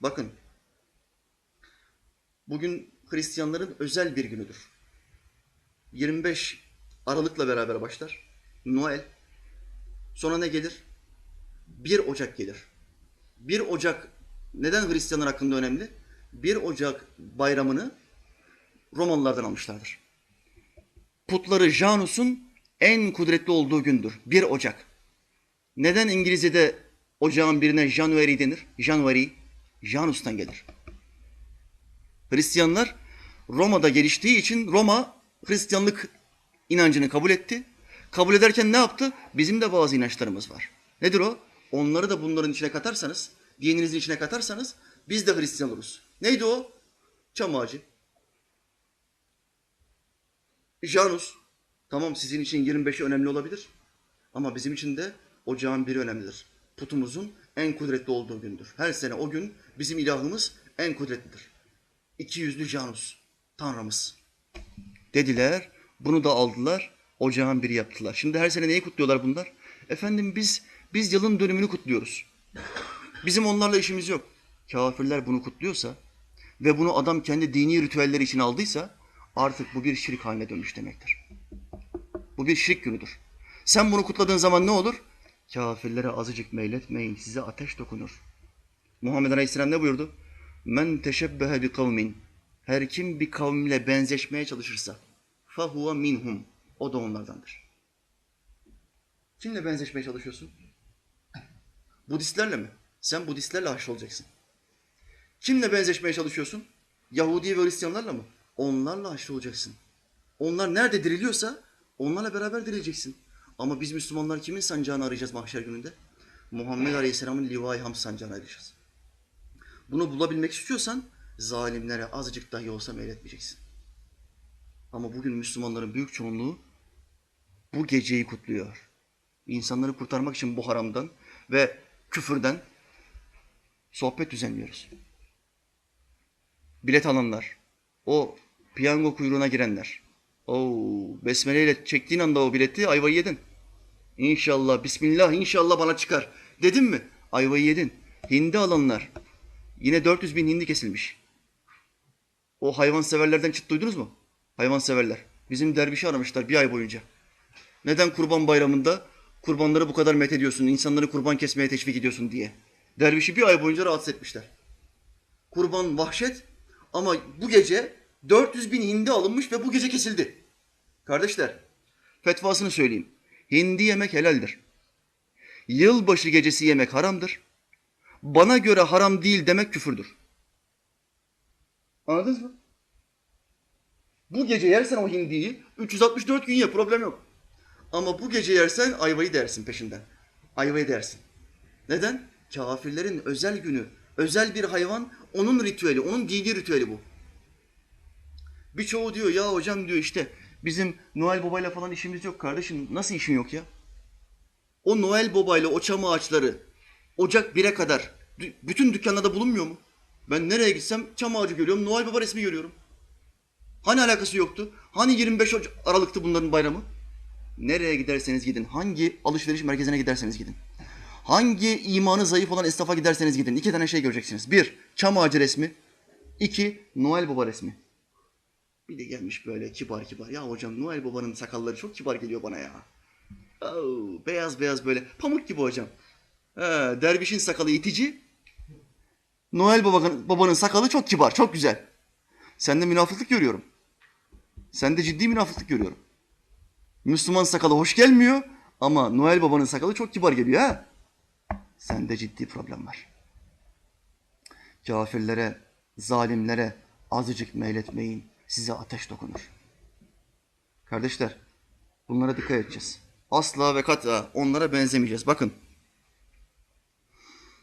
Bakın. Bugün Hristiyanların özel bir günüdür. 25 Aralık'la beraber başlar. Noel. Sonra ne gelir? 1 Ocak gelir. 1 Ocak neden Hristiyanlar hakkında önemli? 1 Ocak bayramını Romalılardan almışlardır. Putları Janus'un en kudretli olduğu gündür. 1 Ocak. Neden İngilizce'de ocağın birine January denir? January, Janus'tan gelir. Hristiyanlar Roma'da geliştiği için Roma Hristiyanlık inancını kabul etti. Kabul ederken ne yaptı? Bizim de bazı inançlarımız var. Nedir o? Onları da bunların içine katarsanız, dininizin içine katarsanız biz de Hristiyan oluruz. Neydi o? Çam ağacı. Janus. Tamam sizin için 25'i önemli olabilir. Ama bizim için de ocağın biri önemlidir. Putumuzun en kudretli olduğu gündür. Her sene o gün bizim ilahımız en kudretlidir. İki yüzlü Janus, Tanrımız. Dediler, bunu da aldılar, ocağın biri yaptılar. Şimdi her sene neyi kutluyorlar bunlar? Efendim biz biz yılın dönümünü kutluyoruz. Bizim onlarla işimiz yok. Kafirler bunu kutluyorsa ve bunu adam kendi dini ritüelleri için aldıysa artık bu bir şirk haline dönmüş demektir. Bu bir şirk günüdür. Sen bunu kutladığın zaman ne olur? Kafirlere azıcık meyletmeyin, size ateş dokunur. Muhammed Aleyhisselam ne buyurdu? Men teşebbehe bi kavmin. Her kim bir kavimle benzeşmeye çalışırsa fahuve minhum. O da onlardandır. Kimle benzeşmeye çalışıyorsun? Budistlerle mi? Sen Budistlerle haşr olacaksın. Kimle benzeşmeye çalışıyorsun? Yahudi ve Hristiyanlarla mı? Onlarla haşr olacaksın. Onlar nerede diriliyorsa onlarla beraber dirileceksin. Ama biz Müslümanlar kimin sancağını arayacağız mahşer gününde? Muhammed Aleyhisselam'ın Livai Hamd sancağını arayacağız. Bunu bulabilmek istiyorsan zalimlere azıcık dahi olsa meyletmeyeceksin. Ama bugün Müslümanların büyük çoğunluğu bu geceyi kutluyor. İnsanları kurtarmak için bu haramdan ve küfürden sohbet düzenliyoruz. Bilet alanlar, o piyango kuyruğuna girenler. Oo, besmeleyle çektiğin anda o bileti ayvayı yedin. İnşallah, bismillah, inşallah bana çıkar. Dedim mi? Ayvayı yedin. Hindi alanlar. Yine 400 bin hindi kesilmiş. O hayvan severlerden çıt duydunuz mu? Hayvan severler. Bizim dervişi aramışlar bir ay boyunca. Neden kurban bayramında kurbanları bu kadar met ediyorsun, insanları kurban kesmeye teşvik ediyorsun diye. Dervişi bir ay boyunca rahatsız etmişler. Kurban vahşet ama bu gece 400 bin hindi alınmış ve bu gece kesildi. Kardeşler, fetvasını söyleyeyim. Hindi yemek helaldir. Yılbaşı gecesi yemek haramdır. Bana göre haram değil demek küfürdür. Anladınız mı? Bu gece yersen o hindiyi 364 gün ye problem yok. Ama bu gece yersen ayvayı dersin peşinden. Ayvayı dersin. Neden? Kafirlerin özel günü, özel bir hayvan, onun ritüeli, onun dini ritüeli bu. Birçoğu diyor ya hocam diyor işte bizim Noel Baba'yla falan işimiz yok kardeşim. Nasıl işin yok ya? O Noel Baba'yla o çam ağaçları Ocak 1'e kadar bütün dükkanlarda bulunmuyor mu? Ben nereye gitsem çam ağacı görüyorum, Noel Baba resmi görüyorum. Hani alakası yoktu? Hani 25 Oca- Aralık'tı bunların bayramı? Nereye giderseniz gidin, hangi alışveriş merkezine giderseniz gidin. Hangi imanı zayıf olan esnafa giderseniz gidin. iki tane şey göreceksiniz. Bir, çam ağacı resmi. İki, Noel Baba resmi. Bir de gelmiş böyle kibar kibar. Ya hocam Noel Baba'nın sakalları çok kibar geliyor bana ya. Oo, beyaz beyaz böyle pamuk gibi hocam. He, dervişin sakalı itici. Noel Baba'nın, babanın sakalı çok kibar, çok güzel. Sende münafıklık görüyorum. Sende ciddi münafıklık görüyorum. Müslüman sakalı hoş gelmiyor ama Noel Baba'nın sakalı çok kibar geliyor ha. Sende ciddi problem var. Kafirlere, zalimlere azıcık meyletmeyin. Size ateş dokunur. Kardeşler, bunlara dikkat edeceğiz. Asla ve kata onlara benzemeyeceğiz. Bakın,